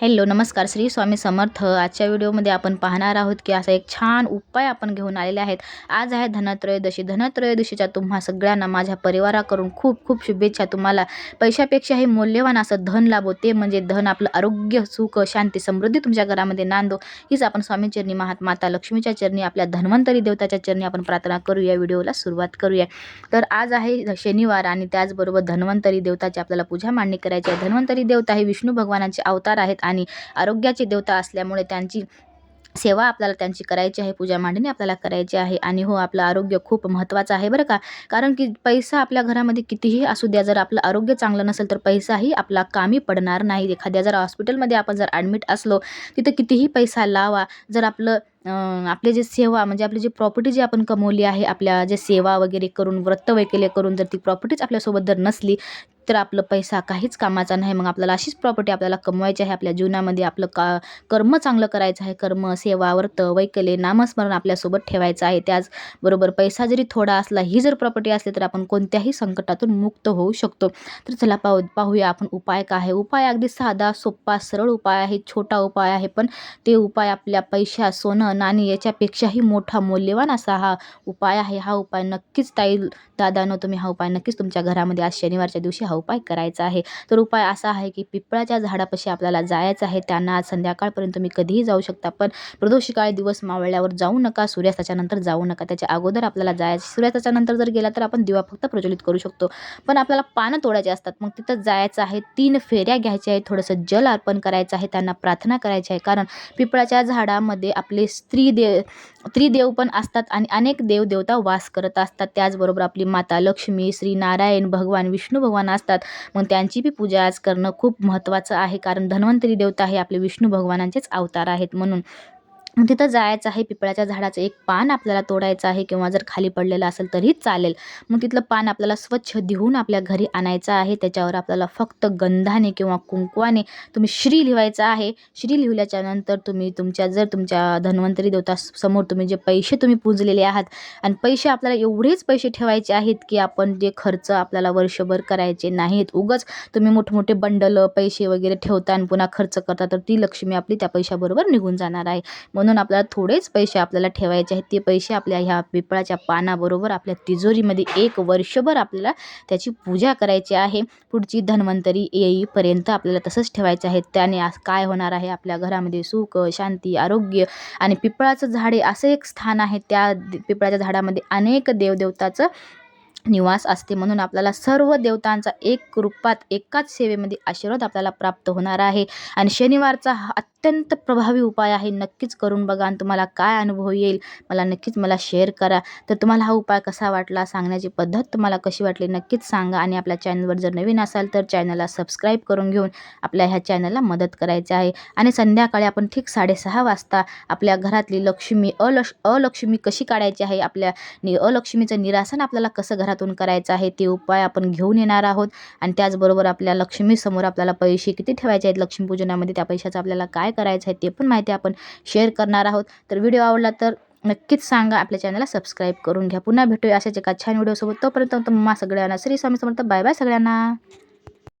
Hello नमस्कार. श्री स्वामी समर्थ. आजच्या व्हिडिओमध्ये आपण पाहणार आहोत की असा एक छान उपाय आपण घेऊन आलेले आहेत. आज आहे धनत्रयोदशी. धनत्रयोदशीच्या तुम्हा सगळ्यांना माझ्या परिवाराकडून खूप खूप शुभेच्छा. तुम्हाला पैशापेक्षाही मौल्यवान असं धन लाभो. ते म्हणजे धन आपलं आरोग्य सुख शांती समृद्धी तुमच्या घरामध्ये नांदो. हीच आपण स्वामी चरणी महात माता लक्ष्मीच्या चरणी आपल्या धन्वंतरी देवताच्या चरणी आपण प्रार्थना करूया. व्हिडिओला सुरुवात करूया. तर आज आहे शनिवार आणि त्याचबरोबर धन्वंतरी देवताची आपल्याला पूजा मांडणी करायची आहे. धन्वंतरी देवता हे विष्णू भगवानाचे अवतार आहेत आणि आरोग्याची देवता असल्यामुळे त्यांची सेवा आपल्याला त्यांची करायची आहे पूजा मांडणी आपल्याला करायची आहे आणि हो आपलं आरोग्य खूप महत्त्वाचं आहे बरं का? कारण की पैसा आपल्या घरामध्ये कितीही असू द्या जर आपलं आरोग्य चांगलं नसेल तर पैसाही आपला कामी पडणार नाही. एखाद्या जर हॉस्पिटलमध्ये आपण जर ॲडमिट असलो तिथं कितीही पैसा लावा जर आपलं आपले जे सेवा म्हणजे आपली जी प्रॉपर्टी जी आपण कमवली आहे आपल्या जे सेवा वगैरे करून व्रत वैकल्य करून जर ती प्रॉपर्टीच आपल्यासोबत जर नसली तर आपलं पैसा काहीच कामाचा नाही. मग आपल्याला अशीच प्रॉपर्टी आपल्याला कमवायची आहे आपल्या जीवनामध्ये आपलं का कर्म चांगलं करायचं आहे कर्म सेवा व्रत वैकले नामस्मरण आपल्यासोबत ठेवायचं आहे. त्याचबरोबर पैसा जरी थोडा असला ही जर प्रॉपर्टी असली तर आपण कोणत्याही संकटातून मुक्त होऊ शकतो. तर चला पाहू पाहूया आपण उपाय काय आहे. उपाय अगदी साधा सोप्पा सरळ उपाय आहे छोटा उपाय आहे पण ते उपाय आपल्या पैशा सोनं नाणी याच्यापेक्षाही मोठा मौल्यवान असा हा उपाय आहे. हा उपाय नक्कीच ताई दादानं तुम्ही हा उपाय नक्कीच तुमच्या घरामध्ये आज शनिवारच्या दिवशी हा उपाय करायचा आहे. तर उपाय असा आहे की पिपळाच्या झाडापाशी आपल्याला जायचं आहे. त्यांना आज संध्याकाळपर्यंत तुम्ही कधीही जाऊ शकता पण प्रदोषकाळी दिवस मावळल्यावर जाऊ नका सूर्यास्ताच्या नंतर जाऊ नका. त्याच्या अगोदर आपल्याला जायचं सूर्यास्ताच्या नंतर जर गेला तर आपण दिवा फक्त प्रज्वलित करू शकतो. पण आपल्याला पानं तोडायचे असतात मग तिथं जायचं आहे. तीन फेऱ्या घ्यायच्या आहेत थोडंसं जल अर्पण करायचं आहे त्यांना प्रार्थना करायची आहे. कारण पिपळाच्या झाडामध्ये आपले स्त्रीदेव त्रिदेव पण असतात आणि अनेक देवदेवता वास करत असतात. त्याचबरोबर आपली माता लक्ष्मी श्री नारायण भगवान विष्णू भगवान असतात. मग त्यांची बी पूजा आज करणं खूप महत्त्वाचं आहे. कारण धन्वंतरी देवता हे आपले विष्णू भगवानांचेच अवतार आहेत म्हणून. तिथं जायचं आहे पिपळाच्या झाडाचं एक पान आपल्याला तोडायचं आहे किंवा जर खाली पडलेलं असेल तरी चालेल. मग तिथलं पान आपल्याला स्वच्छ धुवून आपल्या घरी आणायचं आहे. त्याच्यावर आपल्याला फक्त गंधाने किंवा कुंकवाने तुम्ही श्री लिहायचं आहे. श्री लिहिल्याच्या नंतर तुम्ही तुमच्या जर तुमच्या धन्वंतरी देवता समोर तुम्ही जे पैसे तुम्ही पुजलेले आहात आणि पैसे आपल्याला एवढेच पैसे ठेवायचे आहेत की आपण जे खर्च आपल्याला वर्षभर करायचे नाहीत. उगच तुम्ही मोठमोठे बंडल पैसे वगैरे ठेवता आणि पुन्हा खर्च करता तर ती लक्ष्मी आपली त्या पैशाबरोबर निघून जाणार आहे. म्हणून आपल्याला थोडेच पैसे आपल्याला ठेवायचे आहेत. ते पैसे आपल्या ह्या पिपळाच्या पानाबरोबर आपल्या तिजोरीमध्ये एक वर्षभर आपल्याला त्याची पूजा करायची आहे. पुढची धन्वंतरी येईपर्यंत आपल्याला तसंच ठेवायचं आहे त्याने आज काय होणार आहे? आपल्या घरामध्ये सुख शांती आरोग्य आणि पिपळाचं झाडे असं एक स्थान आहे. त्या पिपळाच्या झाडामध्ये अनेक देवदेवताचं निवास असते. म्हणून आपल्याला सर्व देवतांचा एक रूपात एकाच सेवेमध्ये आशीर्वाद आपल्याला प्राप्त होणार आहे. आणि शनिवारचा हा अत्यंत प्रभावी उपाय आहे. नक्कीच करून बघा आणि तुम्हाला काय अनुभव येईल मला नक्कीच मला शेअर करा. तर तुम्हाला हा उपाय कसा वाटला सांगण्याची पद्धत तुम्हाला कशी वाटली नक्कीच सांगा. आणि आपल्या चॅनलवर जर नवीन असाल तर चॅनलला सबस्क्राईब करून घेऊन आपल्या ह्या चॅनलला मदत करायची आहे. आणि संध्याकाळी आपण ठीक साडेसहा वाजता आपल्या घरातली लक्ष्मी अलक्ष अलक्ष्मी कशी काढायची आहे आपल्या नि अलक्ष्मीचं निरासन आपल्याला कसं घरातून करायचं आहे ते उपाय आपण घेऊन येणार आहोत. आणि त्याचबरोबर आपल्या लक्ष्मीसमोर आपल्याला पैसे किती ठेवायचे आहेत लक्ष्मीपूजनामध्ये त्या पैशाचं आपल्याला काय काय करायचं आहे ते पण माहिती आपण शेअर करणार आहोत. तर व्हिडिओ आवडला तर नक्कीच सांगा. आपल्या चॅनलला सबस्क्राईब करून घ्या. पुन्हा भेटूया अशाच एका छान व्हिडिओसोबत तोपर्यंत तुम्हा सगळ्यांना श्री स्वामी समर्थ. बाय बाय सगळ्यांना.